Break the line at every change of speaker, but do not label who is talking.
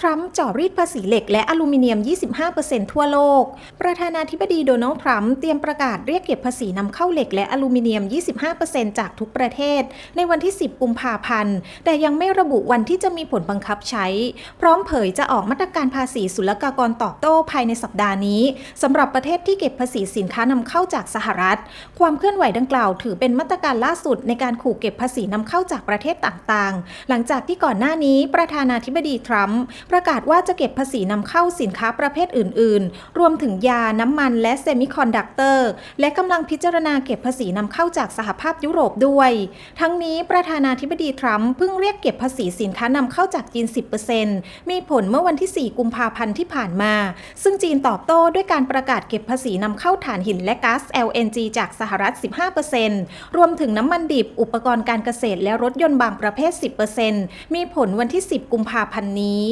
ทรัมป์จ่อรีดภาษีเหล็กและอลูมิเนียม 25%ทั่วโลก ประธานาธิบดีโดนัลด์ทรัมป์เตรียมประกาศเรียกเก็บภาษีนำเข้าเหล็กและอลูมิเนียม 25%จากทุกประเทศ ในวันที่ 10 กุมภาพันธ์ แต่ยังไม่ระบุวันที่จะมีผลบังคับใช้ พร้อมเผยจะออกมาตรการภาษีศุลกากรตอบโต้ภายในสัปดาห์นี้สำหรับประเทศที่เก็บภาษีสินค้านำเข้าจากสหรัฐ ความเคลื่อนไหวดังกล่าว ถือเป็นมาตรการล่าสุดในการขู่เก็บภาษีนำเข้าจากประเทศต่างๆ หลังจากที่ก่อนหน้านี้ประธานาธิบดีทรัมป์ประกาศว่าจะเก็บภาษีนำเข้าสินค้าประเภทอื่น ๆ รวมถึงยาน้ำมันและเซมิคอนดักเตอร์ และกำลังพิจารณาเก็บภาษีนำเข้าจากสหภาพยุโรปด้วย ทั้งนี้ประธานาธิบดีทรัมป์เพิ่งเรียกเก็บภาษีสินค้านำเข้าจากจีน 10%มีผลเมื่อวันที่ 4 กุมภาพันธ์ที่ผ่านมา ซึ่งจีนตอบโต้ด้วยการประกาศเก็บภาษีนำเข้าถ่านหินและก๊าซ LNG จากสหรัฐ 15%รวมถึงน้ำมันดิบ อุปกรณ์การเกษตรและรถยนต์บางประเภท 10%มีผลวันที่ 10 กุมภาพันธ์นี้